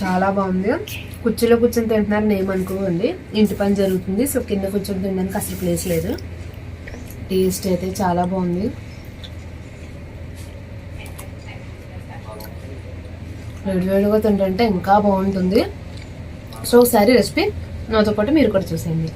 చాలా బాగుంది. కుర్చీలో కూర్చొని తింటున్నారని ఏమనుకోండి ఇంటి పని జరుగుతుంది. సో కింద కూర్చొని తినడానికి అసలు ప్లేస్ లేదు. టేస్ట్ అయితే చాలా బాగుంది. వేడివేడిగా తింటుంటే ఇంకా బాగుంటుంది. సో ఒకసారి రెసిపీ నాతో పాటు మీరు కూడా చూసేయండి.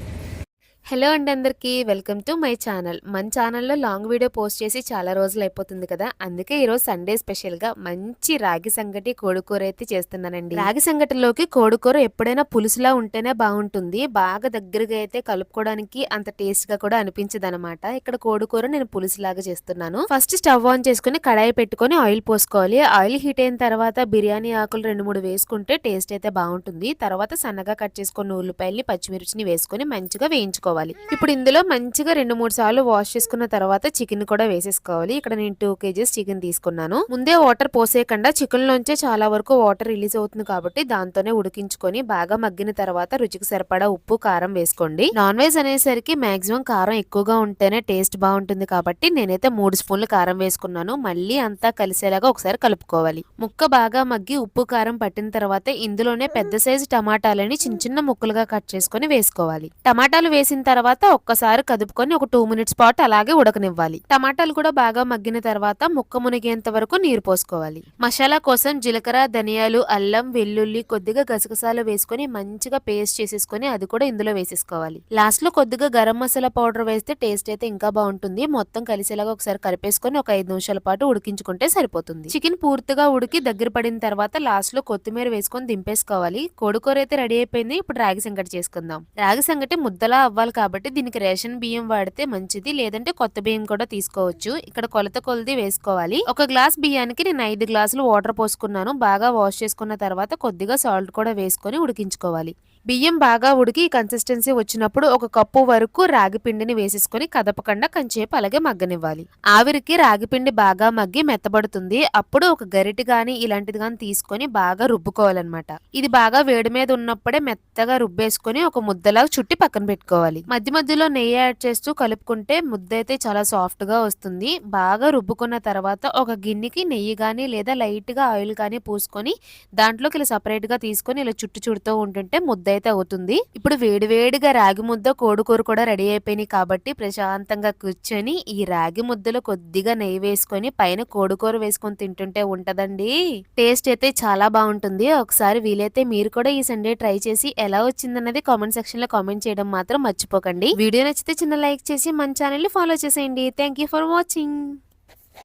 హలో అండి అందరికీ. Welcome to my channel. మన ఛానల్లో లాంగ్ వీడియో పోస్ట్ చేసి చాలా రోజులు అయిపోతుంది కదా. అందుకే ఈరోజు సండే స్పెషల్గా మంచి రాగి సంగటి కోడికూర అయితే చేస్తున్నానండి. రాగి సంగటిలోకి కోడికూర ఎప్పుడైనా పులుసులా ఉంటేనే బాగుంటుంది. బాగా దగ్గరగా అయితే కలుపుకోవడానికి అంత టేస్ట్గా కూడా అనిపించదనమాట ఇక్కడ కోడికూర నేను పులుసులాగా చేస్తున్నాను. ఫస్ట్ స్టవ్ ఆన్ చేసుకుని కడాయి పెట్టుకొని ఆయిల్ పోసుకోవాలి. ఆయిల్ హీట్ అయిన తర్వాత బిర్యానీ ఆకులు రెండు మూడు వేసుకుంటే టేస్ట్ అయితే బాగుంటుంది. తర్వాత సన్నగా కట్ చేసుకున్న ఉల్లిపాయల్ని పచ్చిమిర్చిని వేసుకొని మంచిగా వేయించుకోవాలి. ఇప్పుడు ఇందులో మంచిగా రెండు మూడు సార్లు వాష్ చేసుకున్న తర్వాత చికెన్ కూడా వేసేసుకోవాలి. ఇక్కడ నేను టూ కేజీస్ చికెన్ తీసుకున్నాను. ముందే వాటర్ పోసేయకుండా చికెన్ లోంచే చాలా వరకు వాటర్ రిలీజ్ అవుతుంది కాబట్టి దాంతోనే ఉడికించుకొని బాగా మగ్గిన తర్వాత రుచికి సరిపడా ఉప్పు కారం వేసుకోండి. నాన్ వెజ్ అనేసరికి మాక్సిమం కారం ఎక్కువగా ఉంటేనే టేస్ట్ బాగుంటుంది కాబట్టి నేనైతే మూడు స్పూన్లు కారం వేసుకున్నాను. మళ్ళీ అంతా కలిసేలాగా ఒకసారి కలుపుకోవాలి. ముక్క బాగా మగ్గి ఉప్పు కారం పట్టిన తర్వాత ఇందులోనే పెద్ద సైజు టమాటాలని చిన్న చిన్న ముక్కలుగా కట్ చేసుకొని వేసుకోవాలి. టమాటాలు వేసిన తర్వాత ఒక్కసారి కదుపుకొని ఒక టూ మినిట్స్ పాటు అలాగే ఉడకనివ్వాలి. టమాటాలు కూడా బాగా మగ్గిన తర్వాత ముక్క మునిగేంత వరకు నీరు పోసుకోవాలి. మసాలా కోసం జీలకర్ర ధనియాలు అల్లం వెల్లుల్లి కొద్దిగా గసగసాలు వేసుకొని మంచిగా పేస్ట్ చేసేసుకొని అది కూడా ఇందులో వేసేసుకోవాలి. లాస్ట్లో కొద్దిగా గరం మసాలా పౌడర్ వేస్తే టేస్ట్ అయితే ఇంకా బాగుంటుంది. మొత్తం కలిసేలాగా ఒకసారి కలిపేసుకొని ఒక ఐదు నిమిషాల పాటు ఉడికించుకుంటే సరిపోతుంది. చికెన్ పూర్తిగా ఉడికి దగ్గర పడిన తర్వాత లాస్ట్లో కొత్తిమీర వేసుకొని దింపేసుకోవాలి. కోడికూర అయితే రెడీ అయిపోయింది. ఇప్పుడు రాగి సంగటి చేసుకుందాం. రాగి సంగటి ముద్దలా అవ్వాలి కాబట్టి దీనికి రేషన్ బియ్యం వాడితే మంచిది. లేదంటే కొత్త బియ్యం కూడా తీసుకోవచ్చు. ఇక్కడ కొలత కొలది వేసుకోవాలి. ఒక గ్లాస్ బియ్యానికి నేను ఐదు గ్లాసులు వాటర్ పోసుకున్నాను. బాగా వాష్ చేసుకున్న తర్వాత కొద్దిగా సాల్ట్ కూడా వేసుకొని ఉడికించుకోవాలి. బియ్యం బాగా ఉడికి కన్సిస్టెన్సీ వచ్చినప్పుడు ఒక కప్పు వరకు రాగి పిండిని వేసేసుకొని కదపకుండా కంచేపు అలాగే మగ్గనివ్వాలి. ఆవిరికి రాగి పిండి బాగా మగ్గి మెత్తబడుతుంది. అప్పుడు ఒక గరిటి గాని ఇలాంటిది గాని తీసుకొని బాగా రుబ్బుకోవాలన్నమాట. ఇది బాగా వేడి మీద ఉన్నప్పుడే మెత్తగా రుబ్బేసుకొని ఒక ముద్దలాగా చుట్టి పక్కన పెట్టుకోవాలి. మధ్య మధ్యలో నెయ్యి యాడ్ చేస్తూ కలుపుకుంటే ముద్ద అయితే చాలా సాఫ్ట్గా వస్తుంది. బాగా రుబ్బుకున్న తర్వాత ఒక గిన్నెకి నెయ్యి గాని లేదా లైట్గా ఆయిల్ గాని పూసుకొని దాంట్లోకి ఇలా సపరేట్గా తీసుకొని ఇలా చుట్టు చుడుతూ ఉంటుంటే ముద్ద అయితే అవుతుంది. ఇప్పుడు వేడివేడిగా రాగి ముద్ద కోడికూర కూడా రెడీ అయిపోయినాయి కాబట్టి ప్రశాంతంగా కూర్చొని ఈ రాగి ముద్దలో కొద్దిగా నెయ్యి వేసుకొని పైన కోడికూర వేసుకొని తింటుంటే ఉంటదండి. టేస్ట్ అయితే చాలా బాగుంటుంది. ఒకసారి వీలైతే మీరు కూడా ఈ సండే ట్రై చేసి ఎలా వచ్చిందన్నది కామెంట్ సెక్షన్లో కామెంట్ చేయడం మాత్రం మర్చిపోకండి. వీడియో నచ్చితే చిన్న లైక్ చేసి మన ఛానల్ ఫాలో చేసేయండి. Thank you for watching.